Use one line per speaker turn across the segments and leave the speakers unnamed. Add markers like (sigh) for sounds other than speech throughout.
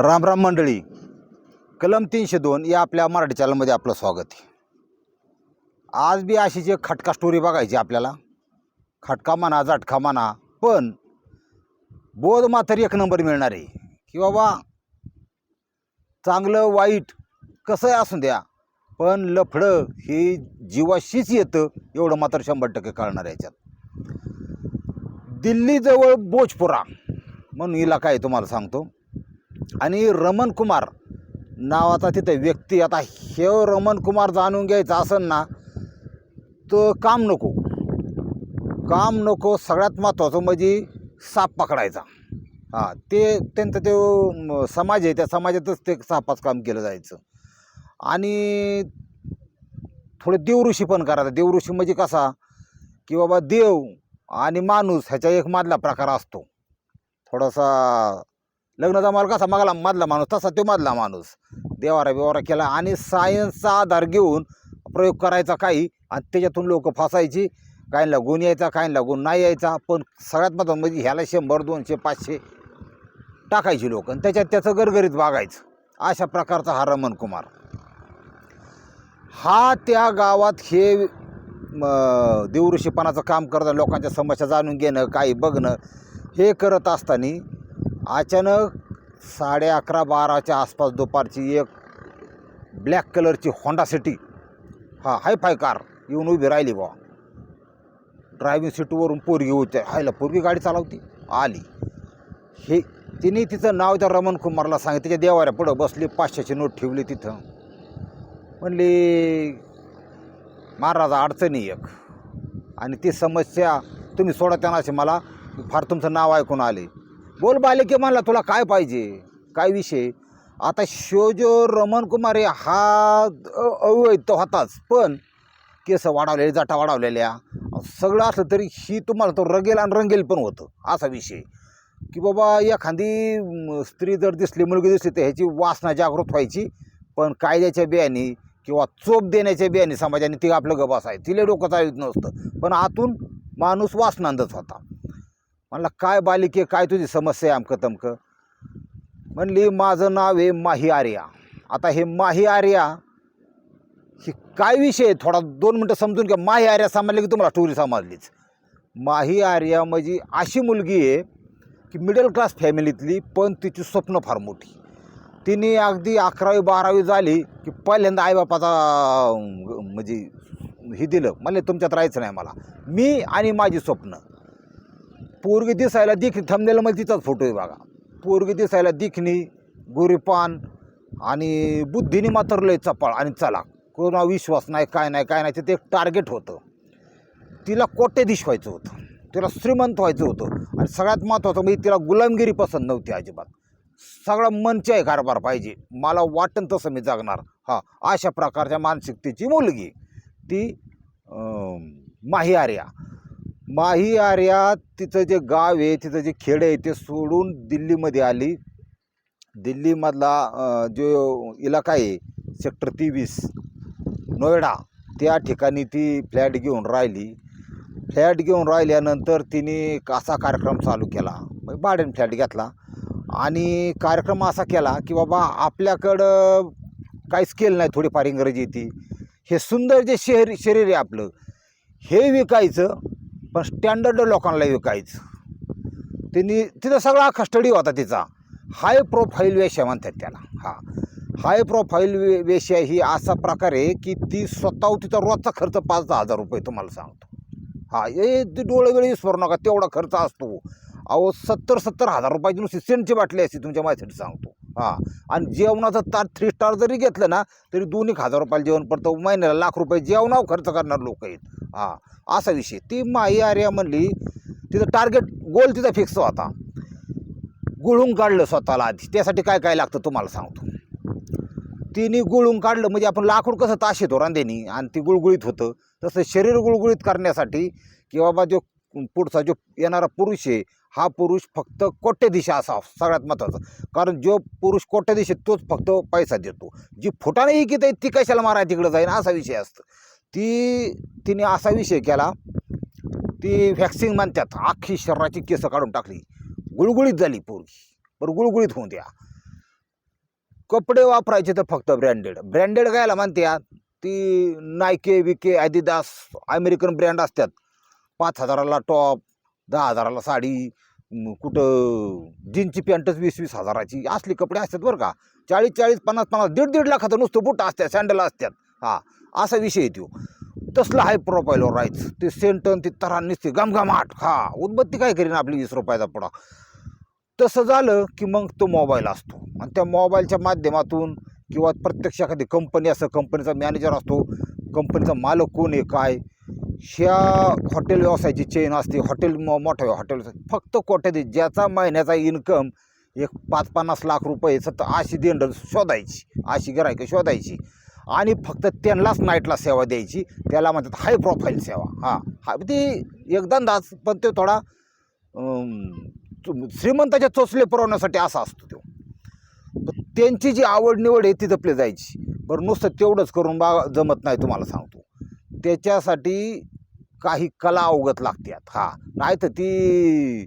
राम राम मंडळी. कलम तीनशे दोन या आपल्या मराठी चॅनलमध्ये आपलं स्वागत आहे. आज बी अशीच एक खटका स्टोरी बघायची आपल्याला. खटका म्हणा झटका म्हणा पण बोध मात्र एक नंबर मिळणार आहे. की बाबा चांगलं वाईट कसंही असून द्या पण लफडं हे जीवाशीच येतं एवढं मात्र शंभर टक्के कळणार याच्यात. दिल्लीजवळ बोजपुरा म्हणून इलाका आहे तुम्हाला सांगतो. आणि रमण कुमार नावाचा तिथं व्यक्ती आता हे रमण कुमार जाणून घ्यायचं असेल ना तर काम नको. काम नको सगळ्यात महत्त्वाचं म्हणजे साप पकडायचा. हां ते त्यांचं ते समाज आहे त्या समाजातच ते सापाचं काम केलं जायचं. आणि थोडे देवऋषी पण करायचा. देवऋषी म्हणजे कसा की बाबा देव आणि माणूस ह्याच्या एक मधला प्रकार असतो. थोडासा लग्नाचा जमायला कसा? मागला मधला माणूस तसा तो मधला माणूस. देवारा बिवारा केला आणि सायन्सचा आधार घेऊन प्रयोग करायचा काही आणि त्याच्यातून लोक फसायची. काहींना गुण यायचा काहींना गुण नाही यायचा. पण सगळ्यात महत्त्वाचं म्हणजे ह्याला शंभर दोनशे पाचशे टाकायची लोक आणि त्याच्यात त्याचं गरगरीत वागायचं. अशा प्रकारचा हा रमण कुमार. हा त्या गावात हे देवऋषीपणाचं काम करणं लोकांच्या समस्या जाणून घेणं काही बघणं हे करत असताना अचानक साडे अकरा बाराच्या आसपास दुपारची एक ब्लॅक कलरची होंडा सिटी. हा हाय फाय कार येऊन उभी राहिली बा ड्रायव्हिंग सीटवरून पोरगी होते हायला पोरगी गाडी चालवती? आली. हे तिने तिचं नाव त्या रमण कुमारला सांगितलं. त्याच्या देवाऱ्या पुढं बसली पाचशेची नोट ठेवली तिथं. म्हणली महाराज अडचणी एक. आणि ती समस्या तुम्ही सोडा त्यांना असे मला. फार तुमचं नाव ऐकून आले. बोल बालिके म्हणला तुला काय पाहिजे? काय विषय? आता शो जो रमण कुमार हा अवैध होताच पण केस वाढवलेले जाटा वाढवलेल्या सगळं असलं तरी ही तुम्हाला तो रंगेल आणि रंगेल पण होतं असा विषय. की बाबा एखादी स्त्री जर दिसली मुलगी दिसली तर ह्याची वासना जागृत व्हायची पण कायद्याच्या बियाने किंवा चोप देण्याच्या बियाने समाजाने ती आपलं गबास आहे तिला डोकं चालत नसतं. पण आतून माणूस वासनांदच होता. म्हणला काय बालिके काय तुझी समस्या आहे आमकं तमकं? म्हणली माझं नाव आहे माही आर्या. आता हे माही आर्या ही काय विषय आहे? थोडा दोन मिनटं समजून घ्या. माही आर्या समजले की तुम्हाला स्टोरी समजलीच माही आर्या म्हणजे अशी मुलगी आहे की मिडल क्लास फॅमिलीतली पण तिची स्वप्न फार मोठी. तिने अगदी अकरावी बारावी झाली की पहिल्यांदा आईबापाचा म्हणजे हे दिलं. मला तुमच्यात राहायचं नाही मला. मी आणि माझी स्वप्न. पोरगी दिसायला दिख मग तिचाच फोटो आहे बघा. पोरगी दिसायला दिखणी गोरीपान आणि बुद्धीने मात्र लय चपाळ आणि चला कोणा विश्वास नाही काय नाही काय नाही ते एक टार्गेट होतं. तिला कोट्याधीश व्हायचं होतं. तिला श्रीमंत व्हायचं होतं. आणि सगळ्यात महत्त्वाचं म्हणजे तिला गुलामगिरी पसंत नव्हती अजिबात. सगळा मनचे आहे कारभार पाहिजे. मला वाटन तसं मी जगणार. हा अशा प्रकारच्या मानसिकतेची मुलगी. ती अं, माही आर्या तिचं जे गाव आहे तिचं जे खेड आहे ते सोडून दिल्लीमध्ये आली. दिल्लीमधला जो इलाका आहे सेक्टर तेवीस नोएडा त्या ठिकाणी ती फ्लॅट घेऊन राहिली. फ्लॅट घेऊन राहिल्यानंतर तिने असा कार्यक्रम चालू केला. म्हणजे भाड्याने फ्लॅट घेतला. आणि कार्यक्रम असा केला की बाबा आपल्याकडं काही स्केल नाही थोडीफार इंग्रजी ती. हे सुंदर जे शहर शरीर आहे आपलं हे विकायचं. पण स्टँडर्ड लोकांना विकायचं त्यांनी तिथं सगळा कस्टडी होता तिचा. हाय प्रोफाईल वेश्या म्हणतात त्याला. हा. हाय प्रोफाईल वे वेश्या ही असा प्रकार आहे की ती स्वतः तिचा रोजचा खर्च पाच दहा हजार रुपये तुम्हाला सांगतो. हा हे ते डोळे वेळी विसरू नका तेवढा खर्च असतो. अहो सत्तर सत्तर हजार रुपयाची नुसती सेंटची बाटली असते तुमच्या माझ्यासाठी सांगतो. हां. आणि जेवणाचं ताट थ्री स्टार जरी घेतलं ना तरी दोन एक हजार रुपयाला जेवण पडतं. महिन्याला लाख रुपये जेवणावर खर्च करणार लोक आहेत. हां. असा विषय. ती माई आर्या म्हणली तिचं टार्गेट गोल तिचा फिक्स होता. गुळून काढलं स्वतःला आधी. त्यासाठी काय काय लागतं तुम्हाला सांगतो. तिने गुळून काढलं. म्हणजे आपण लाकूड कसं ताश येतो रांदेनी आणि ती गुळगुळीत होतं. तसं शरीर गुळगुळीत करण्यासाठी की बाबा जो पुढचा जो येणारा पुरुष आहे हा पुरुष फक्त कोट्यदिशा असा सगळ्यात महत्त्वाचा कारण जो पुरुष कोट्यदिशी तोच फक्त पैसा देतो. जी फुटाने ही किती ती कशाला मारायला तिकडं जाईन असा विषय असतो. ती तिने असा विषय केला ती व्हॅक्सिन म्हणतात अख्खी शरीराची केसं काढून टाकली. गुळगुळीत झाली पोरगी बरं गुळगुळीत होऊन द्या. कपडे वापरायचे तर फक्त ब्रँडेड ब्रँडेड कायला म्हणते ती नायके विके ॲदिदास अमेरिकन ब्रँड असतात. पाच हजाराला टॉप दहा हजाराला साडी कुठं जीनची पॅन्टच वीस वीस हजाराची असली कपडे असतात बरं का. चाळीस चाळीस पन्नास पन्नास दीड दीड लाखाचं नुसतं बुट असतात सँडल असतात. हा असा विषय येतो तसला तसलं हाय प्रोफाईलवर राहायचं ते सेंटन ते तरा निसते गमगमाट हा उदबत्ती काय करीन आपली वीस रुपयाचा पुडा? तसं झालं की मग तो मोबाईल असतो. आणि त्या मोबाईलच्या माध्यमातून किंवा प्रत्यक्ष एखादी कंपनी असं कंपनीचा मॅनेजर असतो कंपनीचा मालक कोण आहे काय? ह्या हॉटेल व्यवसायाची चेन असते. हॉटेल मो मोठं हॉटेल फक्त कोट्यात ज्याचा महिन्याचा इन्कम एक पाच पन्नास लाख रुपये सत अशी देंड शोधायची. अशी गिरायकं शोधायची. आणि फक्त त्यांनाच नाईटला सेवा द्यायची. त्याला म्हणतात हाय प्रोफाईल सेवा. हां. हा ती एकदाच पण तो थोडा श्रीमंताच्या चोचले पुरवण्यासाठी असा असतो तो. त्यांची जी आवड निवड आहे ती जपली जायची. बरं नुसतं तेवढंच करून बा जमत नाही तुम्हाला सांगतो. त्याच्यासाठी काही कला अवगत लागतात. हा. नाही तर ती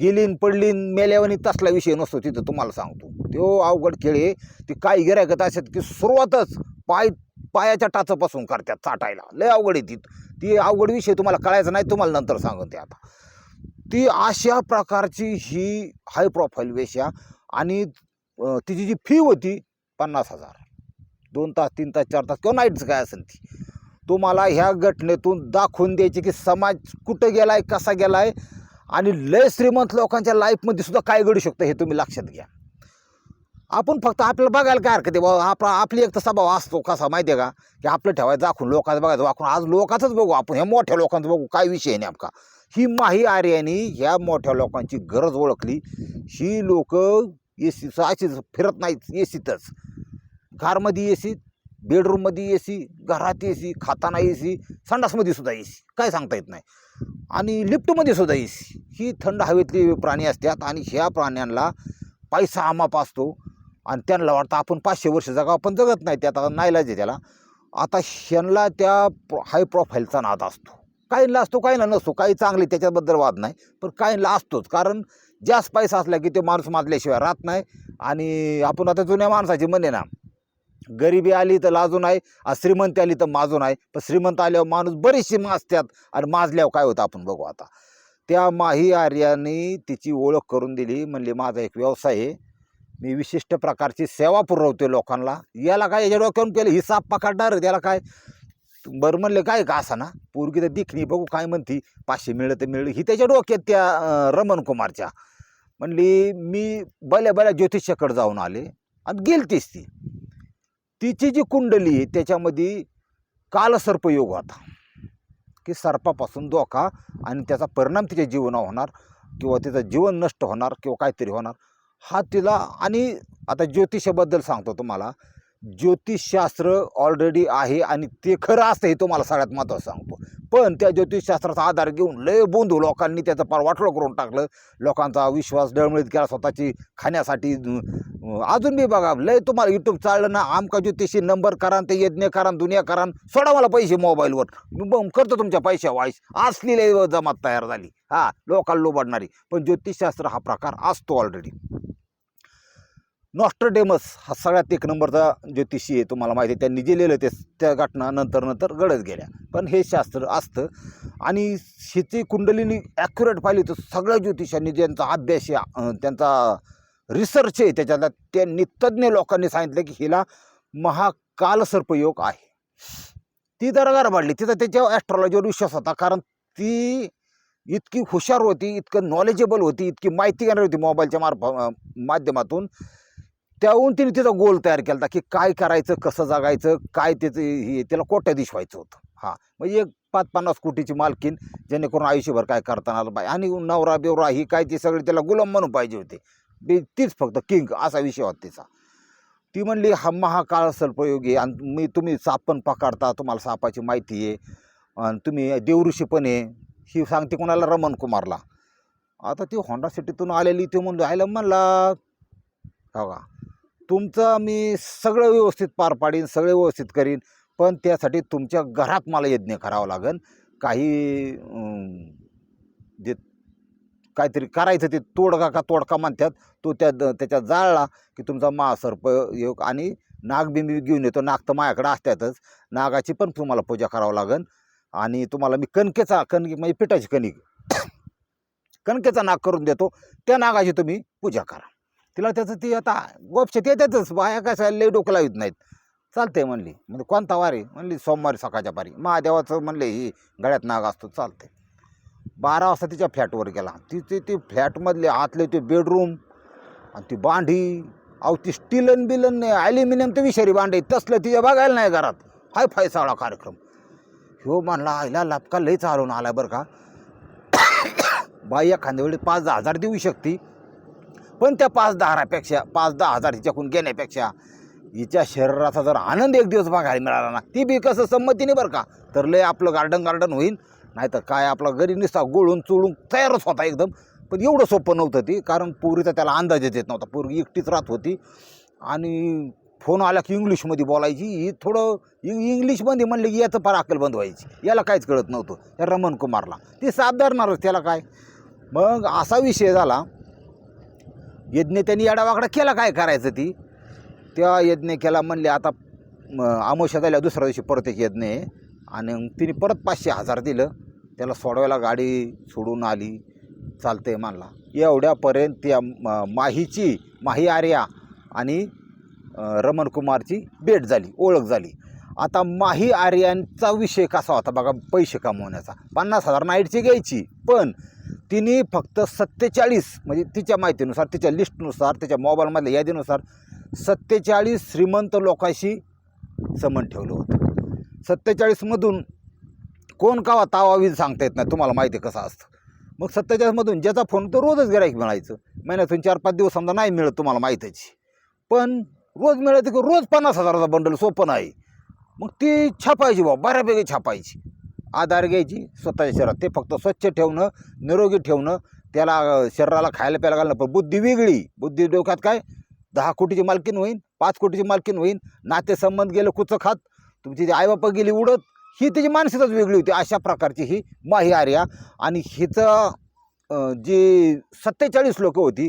गेलीन पडलीन मेल्यावानी तसला विषय नसतो तिथं तुम्हाला सांगतो. तो अवघड खेळ आहे. ती काही गिरायकत असतात की सुरुवातच पाय पायाच्या टाचापासून करतात चाटायला. लय अवघड आहे ती. ती अवघड विषय तुम्हाला कळायचा नाही तुम्हाला नंतर सांगून ते आता. ती अशा प्रकारची ही हाय प्रोफाईल वेश्या आणि तिची जी फी होती पन्नास हजार. दोन तास तीन तास चार तास किंवा नाईटचं काय असेल ती. तुम्हाला ह्या घटनेतून दाखवून द्यायची की समाज कुठं गेला आहे कसा गेला आहे आणि लय श्रीमंत लोकांच्या लाईफमध्ये सुद्धा काय घडू शकतं हे तुम्ही लक्षात घ्या. आपण फक्त आपल्याला बघायला काय हरकत आहे? बाबा आपला आपली एक तर स्वभाव असतो कसा माहिती आहे का? की आपलं ठेवायचं दाखवून लोकांचं बघायचं दाखवून आज लोकांचंच बघू आपण ह्या मोठ्या लोकांचं बघू काय विषय आहे नेमका? ही माही आर्यानी ह्या मोठ्या लोकांची गरज ओळखली. ही लोक ए सीचं अशीच फिरत नाहीत ए सीतच घरमध्ये ए सी बेडरूममध्ये ए सी घरात ए सी खाताना ए सी संडासमध्ये सुद्धा ए सी काय सांगता येत नाही. आणि लिफ्टमध्ये सुद्धा ए सी ही थंड हवेतली प्राणी असतात आणि ह्या प्राण्यांना पैसा आमाप असतो. आणि त्यांना वाटतं आपण पाचशे वर्ष जगा आपण जगत नाही ते. आता नाईलाज आहे त्याला. आता ह्यांना त्या हाय प्रोफाईलचा नाद असतो. काहींना असतो काहींना नसतो. काही चांगले त्याच्याबद्दल वाद नाही. पण काहींना असतोच. कारण जास्त पैसा असला की ते माणूस माजल्याशिवाय राहत नाही. आणि आपण आता जुन्या माणसाची म्हणे ना गरिबी आली तर लाजून आहे आणि श्रीमंती आली तर माजून आहे. पण श्रीमंत आल्यावर माणूस बरीचशी माजतात आणि माजल्यावर काय होतं आपण बघू आता. त्या माही आर्याने तिची ओळख करून दिली. म्हणली माझा एक व्यवसाय आहे. मी विशिष्ट प्रकारची सेवा पुरवते लोकांना. याला काय याच्या डोक्यावरून केलं? हिसाब पकडणार? त्याला काय? बरं म्हणले काय का असा ना? पोरगी तर दिखणी बघू काय म्हणती. पाचशे मिळलं तर मिळलं. ही त्याच्या डोक्यात त्या रमण कुमारच्या. म्हणली मी बल्या बल्या ज्योतिषाकडे जाऊन आले आणि गेलतीच ती. तिची जी कुंडली आहे त्याच्यामध्ये कालसर्पयोग होता. की सर्पापासून धोका आणि त्याचा परिणाम तिच्या जीवनावर होणार किंवा तिचं जीवन नष्ट होणार किंवा काहीतरी होणार. हा तिला आणि आता ज्योतिषाबद्दल सांगतो तुम्हाला. ज्योतिषशास्त्र ऑलरेडी आहे आणि ते खरं असतं हे तुम्हाला सगळ्यात महत्त्वाचं सांगतो. पण त्या ज्योतिषशास्त्राचा आधार घेऊन लय बोंधू लोकांनी त्याचं फार वाटलं करून टाकलं. लोकांचा विश्वास डळमळीत केला स्वतःची खाण्यासाठी. अजून बी बघा लय तुम्हाला यूट्यूब चाललं ना आमका ज्योतिषी नंबर करा ते यज्ञ करा दुनिया करा सोडा मला पैसे मोबाईलवर. मी बघ करतो तुमच्या पैशा वाईस असली जमात तयार झाली. हां लोकांना लोबडणारी. पण ज्योतिषशास्त्र हा प्रकार असतो ऑलरेडी नॉस्ट्रडेमस हा सगळ्यात एक नंबरचा ज्योतिषी आहे तुम्हाला माहिती आहे. त्यांनी जे लिहिलं ते त्या घटना नंतर नंतर घडत गेल्या. पण हे शास्त्र असतं. आणि शेती कुंडलीनी ॲक्युरेट पाहिली तर सगळ्या ज्योतिषांनी ज्यांचा अभ्यास आहे त्यांचा रिसर्च आहे त्याच्यातला त्यांनी तज्ज्ञ लोकांनी सांगितलं की हिला महाकालसर्पयोग आहे. ती जरा गरबाडली तिचा त्याच्या ॲस्ट्रॉलॉजीवर विश्वास होता. कारण ती इतकी हुशार होती इतकं नॉलेजेबल होती इतकी माहिती घेणार होती मोबाईलच्या मार्फ माध्यमातून. त्याहून तिने तिचा गोल तयार केला होता की काय करायचं कसं जगायचं काय त्याचं हे त्याला कोट्याधीश व्हायचं होतं. हां म्हणजे एक पाच पन्नास कोटीची मालकीन जेणेकरून आयुष्यभर काय करताना आलं पाहिजे आणि नवरा बिवरा ही काय ती सगळी त्याला गुलाम म्हणून पाहिजे होते. तीच फक्त किंग असा विषय होता तिचा. ती म्हणली हा महाकाळ सल्पयोगी आणि मी तुम्ही साप पण पकडता तुम्हाला सापाची माहिती आहे आणि तुम्ही देवऋषी पण आहे. ही सांगते कोणाला? रमण कुमारला. आता ती होंडा सिटीतून आलेली ते म्हणलं आयला म्हणला. हो का? तुमचं मी सगळं व्यवस्थित पार पाडीन सगळे व्यवस्थित करीन पण त्यासाठी तुमच्या घरात मला यज्ञ करावं लागेल काही जे काहीतरी करायचं ते तोडगा का तोडका म्हणतात तो त्या त्याच्यात जाळला की तुमचा महासर्प योग आणि नागबिंबी घेऊन येतो. नाग तर माझ्याकडे असतातच. नागाची पण तुम्हाला पूजा करावं लागेल आणि तुम्हाला मी कणकेचा कणकी म्हणजे पिठाची कणिक (coughs) कणकेचा नाग करून देतो. त्या नागाची तुम्ही पूजा करा. तिला त्याचं ती आता गोपशेत येतातच. बाया कसं लई डोकं लावित नाहीत. चालते म्हणली. म्हणजे कोणता वारी? म्हणली सोमवारी सकाळच्या पारी. महादेवाचं म्हणले ही गळ्यात नाग असतो चालते बारा वाजता तिच्या फ्लॅटवर गेला. ती ते फ्लॅटमधले आतले ते बेडरूम आणि ती बांधी अहो ती स्टीलन बिलन नाही ॲल्युमिनियम तर विषारी भांडे तसलं तिच्या बघायला नाही घरात. हाय फाय सगळा कार्यक्रम. ह्यो म्हणला आईला लापका लई चालवून आला बरं का? (coughs) बाई एखाद्या वेळी पाच दहा हजार देऊ शकते. पण त्या पाच दहापेक्षा पाच दहा हजार हिच्याकडून घेण्यापेक्षा हिच्या शरीराचा जर आनंद एक दिवस बघायला मिळाला ना ती बी कसं संमतीने बरं का? तर लय आपलं गार्डन गार्डन होईल. नाही तर काय आपला गरी निसता गोळून चोळून तयारच होता एकदम. पण एवढं सोपं नव्हतं ती कारण पोरीचा त्याला अंदाजच येत नव्हता. पोरगी एकटीच राहत होती. आणि फोन आला की इंग्लिशमध्ये बोलायची. ही थोडं इंग इंग्लिशमध्ये म्हणलं की याचं फार अक्कल बंद व्हायची. याला काहीच कळत नव्हतं. या रमण कुमारला. ते साथ धरणारच त्याला काय? मग असा विषय झाला यज्ञ त्यांनी येडावाकडा केला काय करायचं ती? त्या यज्ञ केला म्हणले आता म, आमोशा झाल्या दुसऱ्या दिवशी परत एक यज्ञ आहे. आणि तिने परत पाचशे हजार दिलं. त्याला सोडवायला गाडी सोडून आली. चालते मानला एवढ्यापर्यंत त्या माहीची माही आर्या आणि रमण कुमारची भेट झाली ओळख झाली. आता माही आर्यांचा विषय कसा होता बघा पैसे कमवण्याचा. पन्नास हजार नाईटची घ्यायची पण तिने फक्त सत्तेचाळीस म्हणजे तिच्या माहितीनुसार तिच्या लिस्टनुसार तिच्या मोबाईलमधल्या यादीनुसार सत्तेचाळीस श्रीमंत लोकांशी समन ठेवलं होतं. सत्तेचाळीसमधून कोण कावा तावावीज सांगता येत नाही तुम्हाला माहिती आहे कसं असतं. मग सत्तेचाळीसमधून ज्याचा फोन तो रोजच गिराईक मिळायचं. महिन्यातून चार पाच दिवस समजा नाही मिळत तुम्हाला माहितीच. पण रोज मिळायचं की रोज पन्नास हजाराचा बंडल सोपं नाही. मग ती छापायची बा बऱ्यापैकी छापायची. आधार घ्यायची स्वतःच्या शरीरात. ते फक्त स्वच्छ ठेवणं निरोगी ठेवणं त्याला शरीराला खायला प्यायला घालणं. पण बुद्धी वेगळी. बुद्धी डोक्यात काय? दहा कोटीची मालकीन होईन पाच कोटीची मालकीन होईन नातेसंबंध गेलं कुचं खात तुमची जी आईबापा गेली उडत ही त्याची मानसिकताच वेगळी होती. अशा प्रकारची ही माही आर्या. आणि हिचं जी सत्तेचाळीस लोकं होती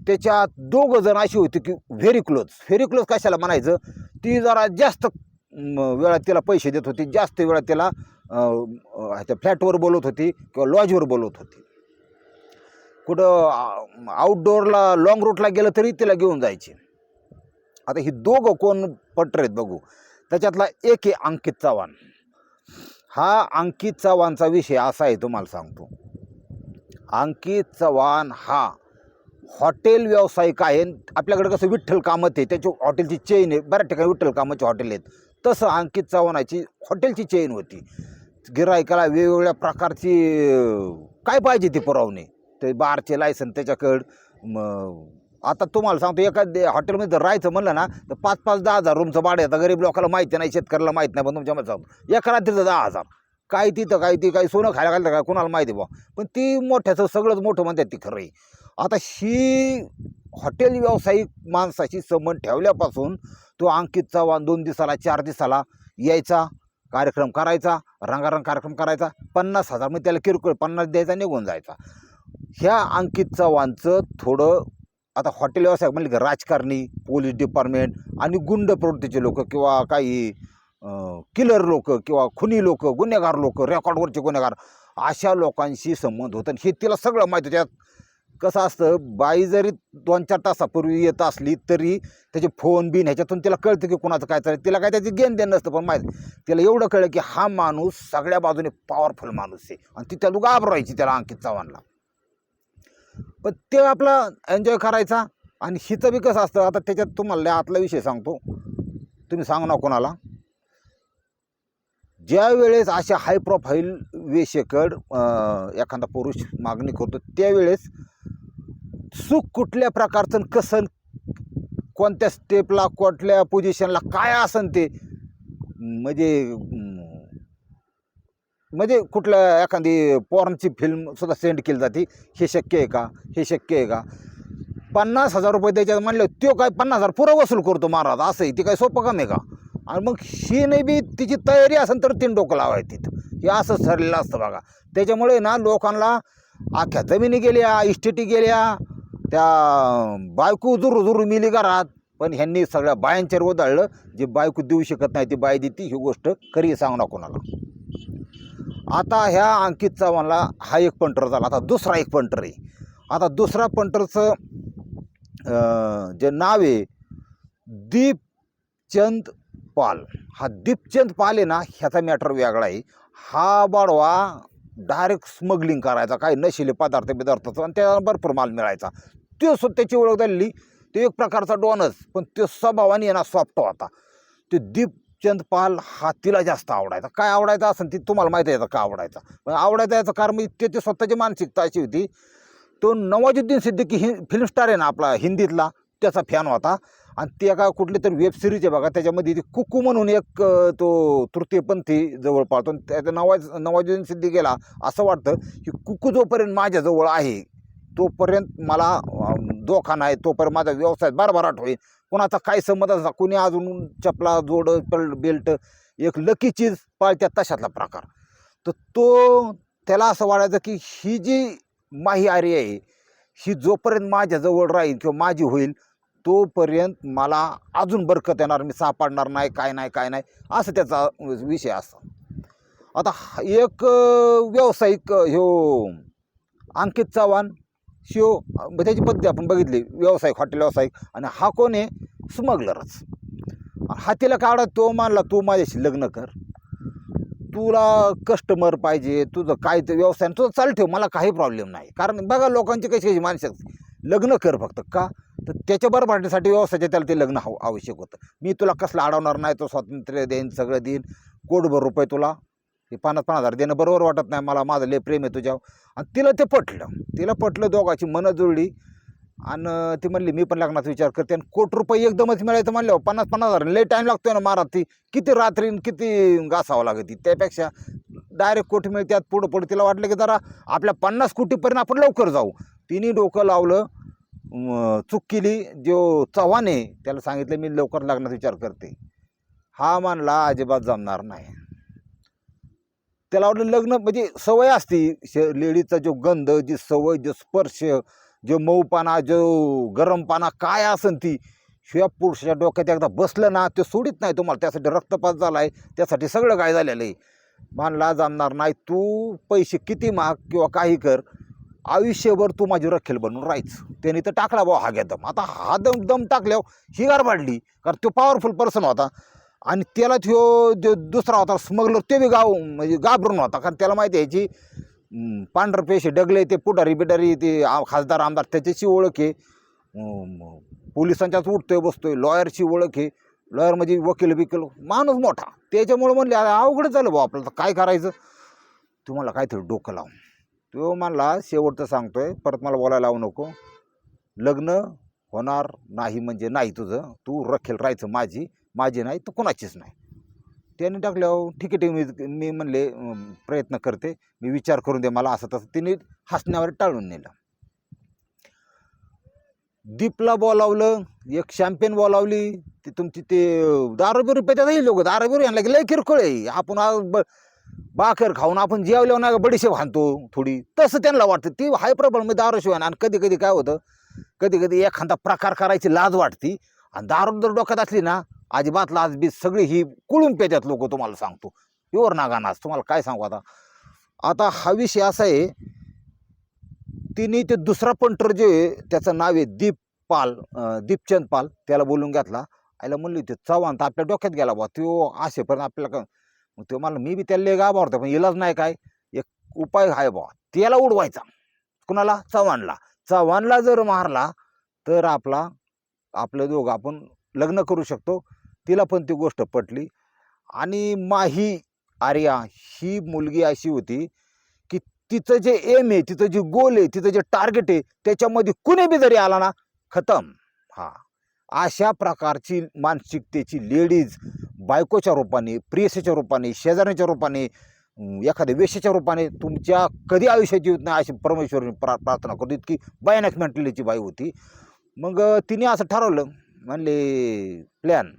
त्याच्यात दोघं जण अशी होती की व्हेरी क्लोज व्हेरी क्लोज कशाला म्हणायचं? ती जरा जास्त वेळा तिला पैसे देत होती. जास्त वेळा तिला ह्याच्या फ्लॅटवर बोलवत होती किंवा लॉजवर बोलवत होती. कुठं आउटडोअरला लॉंग रूटला गेलं तरी तिला घेऊन जायची. आता ही दोघं कोण पटर आहेत बघू. त्याच्यातला एक आहे अंकित चव्हाण. हा अंकित चव्हाणचा विषय असा आहे तुम्हाला सांगतो. अंकित चव्हाण हा हॉटेल व्यावसायिक आहे. आपल्याकडे कसं विठ्ठल कामत आहे त्याची हॉटेलची चेन आहे. बऱ्याच ठिकाणी विठ्ठल कामाचे हॉटेल आहेत. तसं अंकित चव्हाणाची हॉटेलची चेन होती. गिरायकाला वेगवेगळ्या प्रकारची काय पाहिजे ती पुरवणे? ते बारचे लायसन त्याच्याकडं मग आता तुम्हाला सांगतो एखाद्या हॉटेलमध्ये जर राहायचं म्हणलं ना तर पाच पाच दहा हजार रूमचं भाडं आता गरीब लोकांना माहिती नाही शेतकऱ्याला माहीत नाही पण तुमच्या सांगतो. एका रात्रीचं दहा हजार काय तिथं काय ती काही सोनं खायला घालतं काय कुणाला माहिती बा पण ती मोठ्याचं सगळंच मोठं म्हणतात ती खरं आहे. आता ही हॉटेल व्यावसायिक माणसाशी संबंध ठेवल्यापासून तो अंकित चव्हाण दोन दिवसाला चार दिवसाला यायचा. कार्यक्रम करायचा रंगारंग कार्यक्रम करायचा पन्नास हजार म्हणजे त्याला किरकोळ पन्नास द्यायचा निघून जायचा. ह्या अंकित चव्हाणचं थोडं आता हॉटेल व्यवसाय म्हणजे की राजकारणी पोलीस डिपार्टमेंट आणि गुंड प्रवृत्तीचे लोक किंवा काही किलर लोक किंवा खुनी लोक गुन्हेगार लोक रेकॉर्डवरचे गुन्हेगार अशा लोकांशी संबंध होतं. आणि हे तिला सगळं माहिती त्यात कसं असतं बाई जरी दोन चार तासापूर्वी येत असली तरी त्याचे फोन बिन ह्याच्यातून तिला कळतं की कुणाचं काय चालेल तिला काय त्याची गेन देणं नसतं पण माहीत तिला एवढं कळलं की हा माणूस सगळ्या बाजूने पॉवरफुल माणूस आहे. आणि ती त्याला घाबरवायची त्याला अंकित चव्हाणला. पण ते आपला एन्जॉय करायचा आणि हिचं बी कसं असतं आता त्याच्यात तुम्हाला आतला विषय सांगतो. तुम्ही सांग ना कोणाला. ज्या वेळेस अशा हाय प्रोफाईल वेशेकड एखादा पुरुष मागणी करतो त्यावेळेस सुख कुठल्या प्रकारचं कसन कसं कोणत्या स्टेपला कुठल्या पोझिशनला काय असन ते म्हणजे म्हणजे कुठल्या एखादी पॉर्नची फिल्मसुद्धा सेंड केली जाते. हे शक्य आहे का? हे शक्य आहे का? पन्नास हजार रुपये त्याच्यात म्हणलं तो काय पन्नास हजार पुरा वसूल करतो महाराज असं आहे. ती काय सोपं काम आहे का? आणि मग ही नाही बी तिची तयारी असेल तर तीन डोकं लावायची. तिथं हे असं ठरलेलं असतं बघा. त्याच्यामुळे ना लोकांना अख्ख्या जमिनी गेल्या इस्टेटी गेल्या त्या बायको जुरू जुरू मिली घरात. पण ह्यांनी सगळ्या बायांच्यावर ओदाळलं जे बायको देऊ शकत नाही ती बाय देते. ही गोष्ट खरी सांगणार कोणाला. आता ह्या अंकित चव्हाणला हा एक पंटर झाला. आता दुसरा एक पंटर आहे. आता दुसरा पंटरचं जे नाव आहे दीपचंद पाल. हा दीपचंद पाल आहे ना ह्याचा मॅटर वेगळा आहे. हा बाडवा डायरेक्ट स्मगलिंग करायचा काही नशिले पदार्थ बिदार्थाचा आणि त्याला भरपूर माल मिळायचा. तो सुद्धा त्याची ओळख झालेली. तो एक प्रकारचा डॉनच पण तो स्वभावाने येणार सॉफ्ट होता. ते दीपचंद पाल हा तिला जास्त आवडायचा. काय आवडायचं असं ते तुम्हाला माहिती आहे का आवडायचा? पण आवडायचं याचं कारण म्हणजे त्याची स्वतःची मानसिकता अशी होती. तो नवाजुद्दीन सिद्दीकी हि फिल्म स्टार आहे ना आपला हिंदीतला त्याचा फॅन होता. आणि ते एका कुठली तरी वेब सिरीज आहे बघा त्याच्यामध्ये ती कुकू म्हणून एक तो तृतीयपंथी जवळ पाळतो आणि त्याचा नवाज नवाजुद्दीन गेला असं वाटतं की कुकू जोपर्यंत माझ्याजवळ आहे तोपर्यंत मला धोका नाही तोपर्यंत माझा व्यवसाय भरभराट होईल. कोणाचा काय संबंध असा कोणी अजून चपला जोड बेल्ट एक लकी चीज पाळत्यात तशातला प्रकार. तर तो त्याला असं वाटायचं की ही जी माही आर्य आहे ही जोपर्यंत माझ्याजवळ राहील किंवा माझी होईल तोपर्यंत मला अजून बरकत येणार मी सापडणार नाही काय नाही काय नाही असं त्याचा विषय असा आता हा एक व्यावसायिक ह्यो अंकित चव्हाण शिव त्याची पद्धती आपण बघितली व्यावसायिक हॉटेल व्यावसायिक आणि हा कोण आहे? स्मगलरच. हातीला काढा तो मानला तू माझ्याशी लग्न कर. तुला कस्टमर पाहिजे तुझं काय ते व्यवसाय तुझं चाल ठेव मला काही प्रॉब्लेम नाही. कारण बघा लोकांची कशी कशी मानसिक लग्न कर फक्त का? तर त्याच्या बरोबरसाठी व्यवसायाच्या त्याला ते लग्न हवं आवश्यक होतं. मी तुला कसलं अडवणार नाही तो स्वातंत्र्य देईन सगळं देईन. कोटभर रुपये तुला. हे पन्नास पन्नास हजार देणं बरोबर वाटत नाही मला. माझं लय प्रेम आहे तुझ्यावर. आणि तिला ते पटलं. तिला पटलं दोघाची मनं जुळली. आणि ती म्हणली मी पण लग्नाचा विचार करते. आणि कोट रुपये एकदमच मिळायचं म्हणल्यावर पन्नास पन्नास हजार. लय टाईम लागतोय ना मारात ती. किती रात्री आणि किती घासावं ती. त्यापेक्षा डायरेक्ट कोटी मिळतात पुढं पुढं तिला वाटलं की जरा आपल्या पन्नास कोटीपर्यंत आपण लवकर जाऊ. तिने डोकं लावलं. चूक केली जो चव्हाण आहे त्याला सांगितलं मी लवकर लग्नाचा विचार करते. हा मानला अजिबात जमणार नाही. त्याला वाटलं लग्न म्हणजे सवय असती लेडीजचा जो गंध जी सवय जो स्पर्श जो मऊपाना जो गरमपाना काय असन ती शिवाय पुरुषाच्या डोक्यात एकदा बसलं ना ते सोडित नाही तुम्हाला. त्यासाठी रक्तपात झाला आहे त्यासाठी सगळं काय झालेलं आहे. मानला जमणार नाही. तू पैसे किती माग किंवा काही कर आयुष्यभर तू माझी रखेल बनून राहायचं. त्याने तर टाकला भाऊ हा घ्या दम आता हा दम दम टाकल्यावर ही गार वाढली कारण तो पॉवरफुल पर्सन होता. आणि त्याला तो जो दुसरा होता स्मगलर ते बी गाव म्हणजे घाबरून होता. कारण त्याला माहिती आहे याची पांढर पेशे डगले ते पुढारी बिडारी ते खासदार आमदार त्याच्याशी ओळख आहे. पोलिसांच्याच उठतोय बसतोय. लॉयरची ओळख आहे. लॉयर म्हणजे वकील बिकील. माणूस मोठा. त्याच्यामुळे म्हणले "अरे, अवघड झालं भाऊ आपल्याला. तर काय करायचं? तुम्हाला काहीतरी डोकं लावून. तो म्हणला शेवटचं सांगतोय. परत मला बोलायला लावू नको. लग्न होणार नाही म्हणजे नाही तुझं. तू रखेल राहायचं माझी. माझी नाही तर कोणाचीच नाही. त्याने टाकल्यावर ठीक आहे ठीक आहे, मी मी म्हणले प्रयत्न करते. मी विचार करून दे मला असं तसं. तिने हसण्यावर टाळून नेलं. दीपला बोलावलं एक शॅम्पेन बोलावली ती तुमची ते दारू बिरू पेतात ही लोक. दारू बिरू यांना लय किरकोळ आहे. आपण आज ब बाखर खाऊन आपण जेवल्यावर ना बडीशेप हाणतो थोडी. तसं त्यांना वाटतं. ती हाय प्रबळ मी दारू शिवाय आणि कधी कधी काय होतं? कधी कधी एखादा प्रकार करायची लाज वाटती. आणि दारू जर डोक्यात असली ना अजिबात लाज बी सगळी ही कुळून पेतात लोक तुम्हाला सांगतो. प्युअर नागानाच तुम्हाला काय सांगू आता? आता हा विषय असा आहे तिने ते दुसरा पंटर जे आहे त्याचं नाव आहे दीप पाल दीपचंद पाल. त्याला बोलून घेतला. आयला म्हणली ते चव्हाण तर आपल्या डोक्यात गेला बा तो असेपर्यंत आपल्याला का मग तो मला मी बी त्याला लय गाभावतो पण इलाज नाही काय. एक उपाय आहे बा त्याला उडवायचा. कुणाला? चव्हाणला. चव्हाणला जर मारला तर आपला आपलं दोघं आपण लग्न करू शकतो. तिला पण ती गोष्ट पटली. आणि माही आर्या ही मुलगी अशी होती की तिचं जे एम आहे तिचं जे गोल आहे तिचं जे टार्गेट आहे त्याच्यामध्ये कुणी बी जरी आला ना खतम. हा. अशा प्रकारची मानसिकतेची लेडीज बायकोच्या रूपाने प्रियसेच्या रूपाने शेजाऱ्याच्या रूपाने एखाद्या वेशेच्या रूपाने तुमच्या कधी आयुष्याची होत नाही अशी परमेश्वरी प्रा प्रार्थना करतो इतकी भयानक मेंटॅलिटीची बाई होती. मग तिने असं ठरवलं म्हणले प्लॅन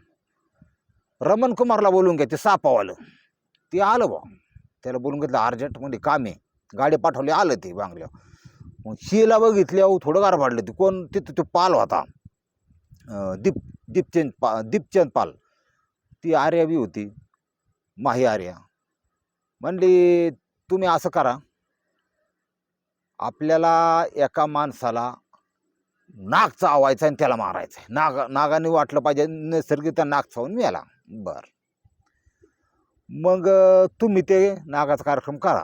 रमण कुमारला बोलून घ्या ते सापावालं. ते आलं बा त्याला बोलून घेतलं अर्जंट म्हणजे काम आहे. गाडी पाठवली आलं ते बांगल्यावर. मग शिला बघितल्यावर थोडं गार पाडलं ते. कोण? तिथं तो पाल होता. दीप दीपचंद पा दीपचंद पाल. ती आर्या बी होती. माही आर्या. म्हणली तुम्ही असं करा. आपल्याला एका माणसाला नाग चावायचा आणि त्याला मारायचं आहे. नाग नागाने वाटलं पाहिजे नैसर्गिक त्या नाग चावून मिळाला बर. मग तुम्ही ते नागाचा कार्यक्रम करा.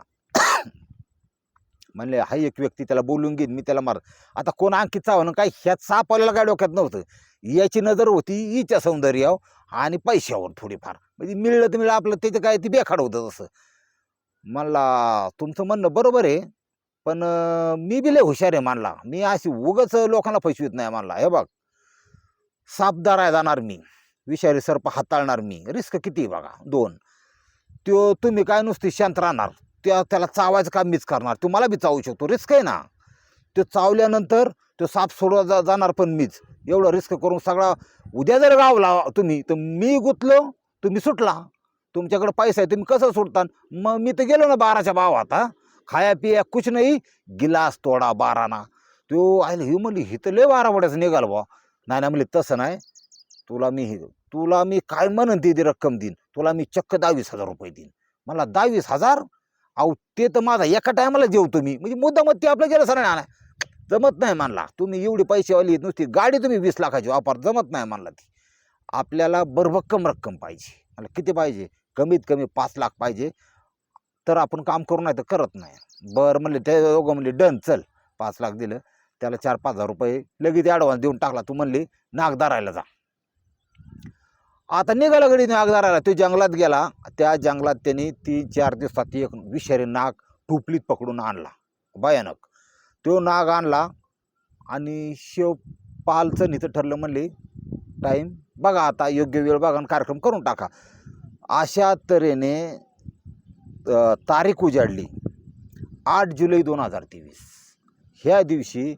म्हणले हा एक व्यक्ती त्याला बोलून घेईन मी त्याला मार. आता कोण आणखी चावणं? काय ह्यात सापवायला काय डोक्यात नव्हतं? याची नजर होती हिच्या सौंदर्यावर. आणि पैशावर थोडीफार. म्हणजे मिळलं तर मिळलं आपलं त्याचं काय ते बेखाड होतं तसं. म्हणला तुमचं म्हणणं बरोबर आहे पण मी बी लय हुशार आहे मानला मी अशी उगच लोकांना फसवीत नाही मानला हे बघ सापदारा आहे जाणार मी. विषारी सर्प हाताळणार मी. रिस्क किती आहे बघा दोन. त्यो तुम्ही काय नुसती शांत राहणार? त्या त्याला चावायचं काम मीच करणार. तो मला बी चावू शकतो. रिस्क आहे ना. तो चावल्यानंतर तो साप सोडवा जा जाणार पण मीच. एवढं रिस्क करून सगळा उद्या जर गावला तुम्ही तर मी गुतलो तुम्ही सुटला. तुमच्याकडे पैसा आहे तुम्ही कसं सुटता? मग मी तर गेलो ना बाराच्या भाव आता. खाया पिया कुछ नाही गिलास तोडा बाराना. तो आयला ही म्हणली ही तर लय बारा वड्याचं निघाल बा नाही म्हणले तसं नाही. तुला मी हे तुला मी काय म्हणन ती ती रक्कम देईन? तुला मी चक्क दहावीस हजार रुपये देईन. मला दहावीस हजार? अहो ते तर माझा एका टायमाला जेव तुम्ही. म्हणजे मुद्दा मग ते आपलं गेलं सर नाही जमत नाही मानला तुम्ही एवढी पैसेवाली नुसती. गाडी तुम्ही वीस लाखाची वापर जमत नाही मानला ती. आपल्याला बरभक्कम रक्कम पाहिजे. मला किती पाहिजे? कमीत कमी पाच लाख पाहिजे. तर आपण काम करू नाही तर करत नाही. बरं म्हणले ते दोघं म्हणले डन चल. पाच लाख दिलं. त्याला चार पाच हजार रुपये लगेच ॲडव्हान्स देऊन टाकला. तू म्हणली नागदारायला जा. आता निघाला गडी नागदारायला. तो जंगलात गेला. त्या जंगलात त्यांनी तीन चार दिवसात एक विषारी नाग टुपलीत पकडून आणला. भयानक. तो नाग आणला आणि शेव पालचं निथं ठरलं म्हणले टाईम बघा आता योग्य वेळ बघा आणि कार्यक्रम करून टाका. अशा तऱ्हेने तारीख उजाडली. आठ जुलै दोन हजार तेवीस. ह्या दिवशी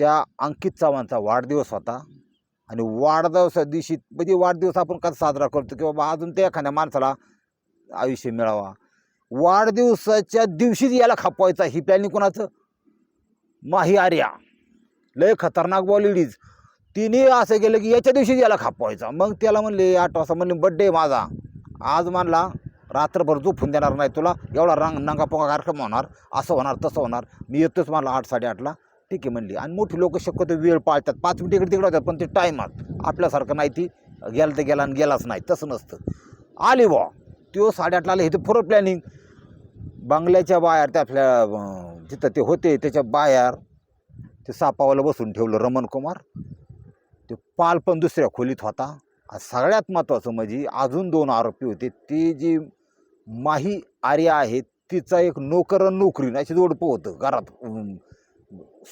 त्या अंकित चव्हाणचा वाढदिवस होता आणि वाढदिवसा दिवशी म्हणजे वाढदिवस आपण कसा साजरा करतो की बाबा अजून त्या एखाद्या माणसाला आयुष्य मिळावा. वाढदिवसाच्या दिवशीच याला खपवायचा ही प्लॅनिंग कोणाचं? माही आर्या. लय खतरनाक बॉलिडीज तिने असं केलं की याच्या दिवशी याला खापवायचा. मग त्याला म्हणले आठ वाजता म्हणले बड्डे माझा. आज म्हणला रात्रभर झोपून देणार नाही तुला. एवढा रंग नंगापोका कार्यक्रम होणार. असं होणार तसं होणार. मी येतोच मला आठ साडेआठला ठीक आहे म्हणली. आणि मोठी लोक शक्यतो वेळ पाळतात. पाच मिनिट इकडे तिकडे होतात पण ते टायमात आपल्यासारखं नाही ती. गेला तर गेला आणि गेलाच नाही. तसं नसतं. आली बॉ त्यो साडेआठला आले. हे तर पुरं प्लॅनिंग बंगल्याच्या बाहेर त्या आपल्या जिथं ते होते त्याच्या बाहेर ते सापावाला बसून ठेवलं रमण कुमार. ते पाल पण दुसऱ्या खोलीत होता. आणि सगळ्यात महत्त्वाचं म्हणजे अजून दोन आरोपी होते. ती जी माही आर्या आहे तिचा एक नोकर नोकरी अशी जोडपं होतं. घरात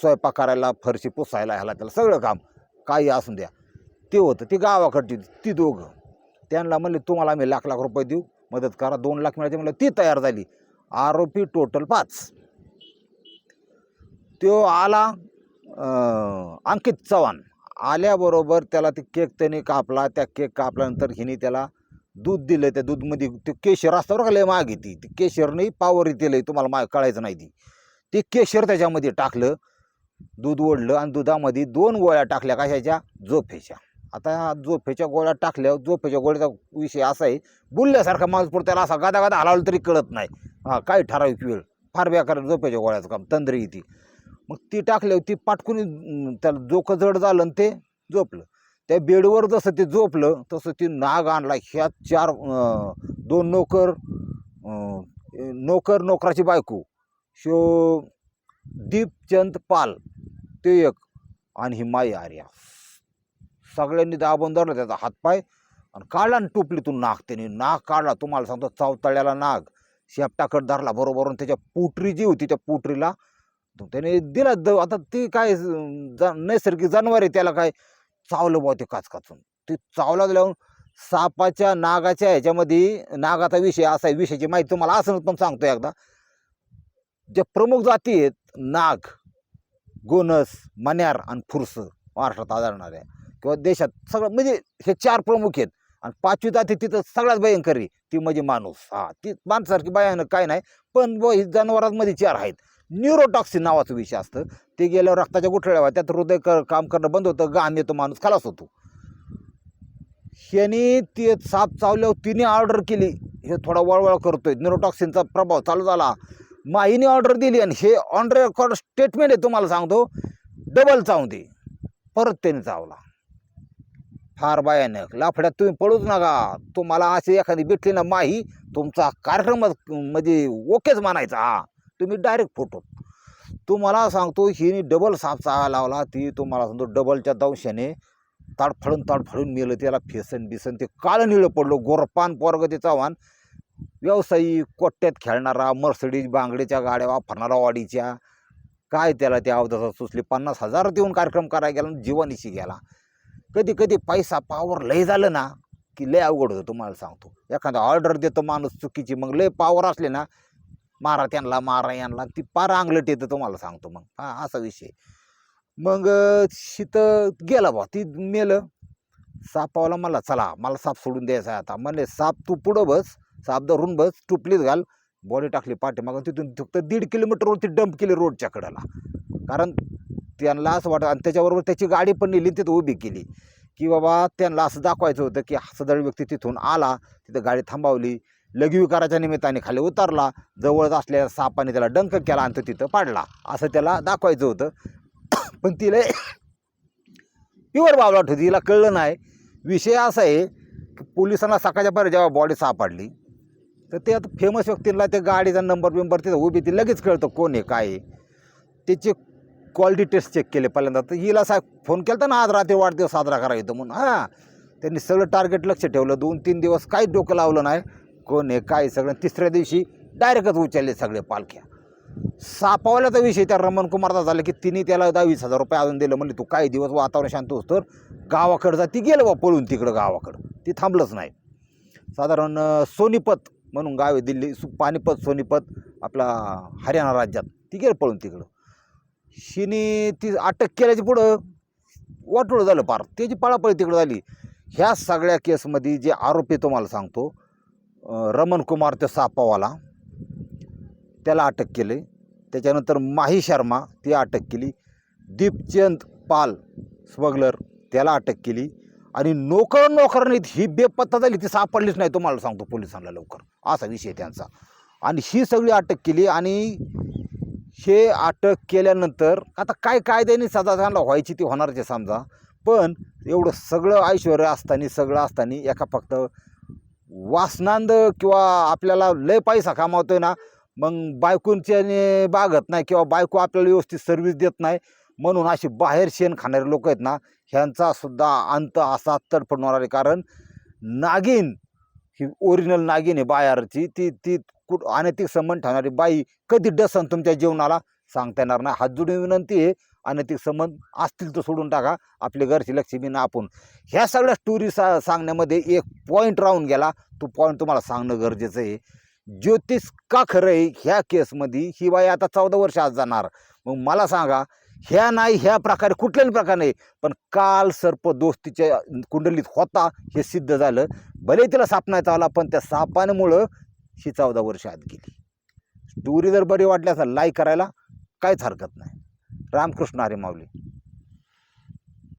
स्वयंपाक करायला फरशी पुसायला ह्याला त्याला सगळं काम काही असून द्या. ते होतं ती गावाकडची ती दोघं. त्यांना म्हणले तुम्हाला आम्ही लाख लाख रुपये देऊ मदत करा दोन लाख मिळायचे. म्हणलं ती तयार झाली. आरोपी टोटल पाच. तो आला अंकित चव्हाण. आल्याबरोबर त्याला ते केक त्याने कापला. त्या केक कापल्यानंतर हिने त्याला दूध दिलं. त्या दूधमध्ये ते केशर असतं बरं का लय मागे ती. ते केशर पावर येते तुम्हाला मा कळायचं नाही ती. ते केशर त्याच्यामध्ये टाकलं दूध ओढलं आणि दुधामध्ये दोन गोळ्या टाकल्या कशाच्या जोफेच्या आता जोफेच्या गोळ्या टाकल्या जोफेच्या गोळ्याचा विषय असा आहे बोलल्यासारखा माणूस पडतो त्याला असा गादा गादा हलावलं तरी कळत नाही. हां काय ठराविक वेळ. फार बेकार झोपेच्या गोळ्याचं काम. तंद्री ती. मग ती टाकल्यावर ती पाटकून त्याला जोखं जड झालं आणि ते झोपलं. त्या बेडवर जसं ते झोपलं तसं ती नाग आणला. ह्या चार दोन नोकर नोकर नोकराची बायको. शो दीपचंद पाल ते एक आणि ही माई आर्या. सगळ्यांनी दाबून धरला त्याचा हातपाय आणि काढला आणि टोपलीतून नाग त्याने. नाग काढला. तुम्हाला सांगतो चावतळ्याला नाग. शेपटाकड धरला बरोबर. आणि त्याच्या पुटरी जी होती त्या पुटरीला तर त्याने दिला द आता ती काय जा नैसर्गिक जनावर आहे त्याला काय चावलं बा ते काच काचून ते चावला गेल्यावर सापाच्या नागाच्या ह्याच्यामध्ये नागाचा विषय असा आहे विषयाची माहिती तुम्हाला असं पण सांगतो एकदा. ज्या प्रमुख जाती आहेत नाग गोनस मन्यार आणि फुरस महाराष्ट्रात आढळणाऱ्या. किंवा देशात सगळं म्हणजे हे चार प्रमुख आहेत. आणि पाचवी जाती तिथं सगळ्यात भयंकर आहे. ती म्हणजे माणूस. हा ती माणसासारखी भयानक काय नाही. पण व ही जनावरांमध्ये चार आहेत. न्यूरोटॉक्सिन नावाचं विषय असतं. ते गेल्यावर रक्ताच्या गुठळ्या त्यात हृदय कर काम करणं बंद होतं घाम येतो माणूस खलास होतो. ह्याने ते साप चावल्यावर तिने ऑर्डर केली. हे थोडा वळवळ करतोय. न्यूरोटॉक्सिनचा प्रभाव चालू झाला. माईने ऑर्डर दिली आणि हे ऑन रेकॉर्ड स्टेटमेंट आहे तुम्हाला सांगतो. डबल चावून दे. परत त्याने चावला. फार भयानक. लाफड्यात तुम्ही पळूच नका. तुम्हाला अशी एखादी भेटली ना माही तुमचा कार्यक्रम म्हणजे ओकेच मानायचा हा तुम्ही डायरेक्ट फोटो. तुम्हाला सांगतो हिने डबल साप चावा लावला ती तुम्हाला सांगतो डबलच्या दंशाने ताडफळून ताडफळून मेलं त्याला फेसन बिसन ते काळं निळं पडलं गोरपान पोरग ते चव्हाण. व्यावसायिक कोट्ट्यात खेळणारा मर्सडीज बांगडीच्या गाड्या वापरणारा वाडीच्या काय त्याला त्या अवधाचा सुचले पन्नास हजार देऊन कार्यक्रम करायला गेला आणि जीवानिशी गेला. कधी कधी पैसा पावर लय झालं ना की लय अवघड होतं तुम्हाला सांगतो. एखादा ऑर्डर देतो माणूस चुकीची मग लय पावर असले ना मारा त्यांना मारा यांना. ती पार अंगलट येतं तुम्हाला सांगतो मग. हां असा विषय मग शीतं गेला बा ती मेलं. सापावाला मला चला मला साप सोडून द्यायचा आता. म्हणले साप तू पुढं बस. साप धरून बस. टुपलीत घाल. बॉडी टाकली पाठीमागून तिथून फक्त दीड किलोमीटरवरती डंप केली रोडच्या कडेला. कारण त्यांना असं वाटतं आणि त्याच्याबरोबर त्याची गाडी पण नेली तिथं उभी केली. की बाबा त्यांना असं दाखवायचं होतं की सदळ व्यक्ती तिथून आला. तिथं गाडी थांबवली. लघुविकाराच्या निमित्ताने खाली उतरला. जवळच असलेल्या सापाने त्याला डंक केला आणि तो तिथं पाडला. असं त्याला दाखवायचं होतं. (coughs) पण तिला (coughs) प्युअर बाबलाट होती. तिला कळलं नाही. विषय असा आहे की पोलिसांना सकाळच्या पर्यंत जेव्हा बॉडी सापडली तर ते आता फेमस व्यक्तीला ते गाडीचा नंबर बिंबर तिथं उभी ती लगेच कळतं कोण आहे काय आहे. त्याचे क्वालिटी टेस्ट चेक केले पहिल्यांदा. तर हिला साहेब फोन केला ना आज रात्री वाढदिवस साजरा करायचं म्हणून. हां. त्यांनी सगळं टार्गेट लक्ष ठेवलं. दोन तीन दिवस काहीच डोकं लावलं नाही. कोण आहे काय सगळं तिसऱ्या दिवशी डायरेक्टच उचलले सगळे पालख्या. सापावल्याचा विषय त्या रमण कुमारचा झाला की तिने त्याला दहा वीस हजार रुपये अजून दिलं. म्हणजे तू काही दिवस वातावरण शांत होस तर गावाकडं जा. ती गेलं बा पळून तिकडं गावाकडं. ती थांबलंच नाही. साधारण सोनीपत म्हणून गाव आहे दिल्ली सु पानिपत सोनीपत आपला हरियाणा राज्यात. ती गेलं पळून तिकडं. शिनी ती अटक केल्याची पुढं वाटोळं झालं पार. त्याची पळापळी तिकडं झाली. ह्या सगळ्या केसमध्ये जे आरोपी तुम्हाला सांगतो रमण कुमार ते सापावाला त्याला अटक केली. त्याच्यानंतर माही शर्मा ती अटक केली. दीपचंद पाल स्मगलर त्याला अटक केली. आणि नोकर नोकर नाहीत ही बेपत्ता झाली ती सापडलीच नाही तुम्हाला सांगतो पोलिसांना लवकर. असा विषय त्यांचा. आणि ही सगळी अटक केली आणि हे अटक केल्यानंतर आता काय कायद्याने सजा त्यांना व्हायची ती होणार ते समजा. पण एवढं सगळं ऐश्वर असताना सगळं असताना एका फक्त वासनांद किंवा आपल्याला लय पैसा कमावतोय ना मग बायकोंच्याने बागत नाही किंवा बायको आपल्याला व्यवस्थित सर्व्हिस देत नाही म्हणून अशी बाहेर शेण खाणारे लोक आहेत ना ह्यांचा सुद्धा अंत असा तडफडणार आहे. कारण नागिन ही ओरिजिनल नागिन आहे बायारची ती ती कुठ अनैतिक संबंध ठेवणारी बाई कधी डसन तुमच्या जीवनाला सांगता येणार नाही. हात जोडून विनंती आहे अनैतिक संबंध असतील तर सोडून टाका. आपले घरची लक्ष्मी ना आपण. ह्या सगळ्या स्टोरी सा सांगण्यामध्ये एक पॉईंट राहून गेला. तो पॉईंट तुम्हाला सांगणं गरजेचं आहे. ज्योतिष का खरं आहे? ह्या केसमध्ये ही बाई आता चौदा वर्ष आज जाणार. मग मला सांगा ह्या नाही ह्या प्रकारे कुठल्याही प्रकारे नाही पण काल सर्प दोस्तीच्या कुंडलीत होता हे सिद्ध झालं. भले तिला साप नाही चावला पण त्या सापांमुळं ही चौदा वर्ष आत गेली. स्टोरी जर बरी वाटल्यास लाईक करायला काहीच हरकत नाही. रामकृष्ण आरे माऊली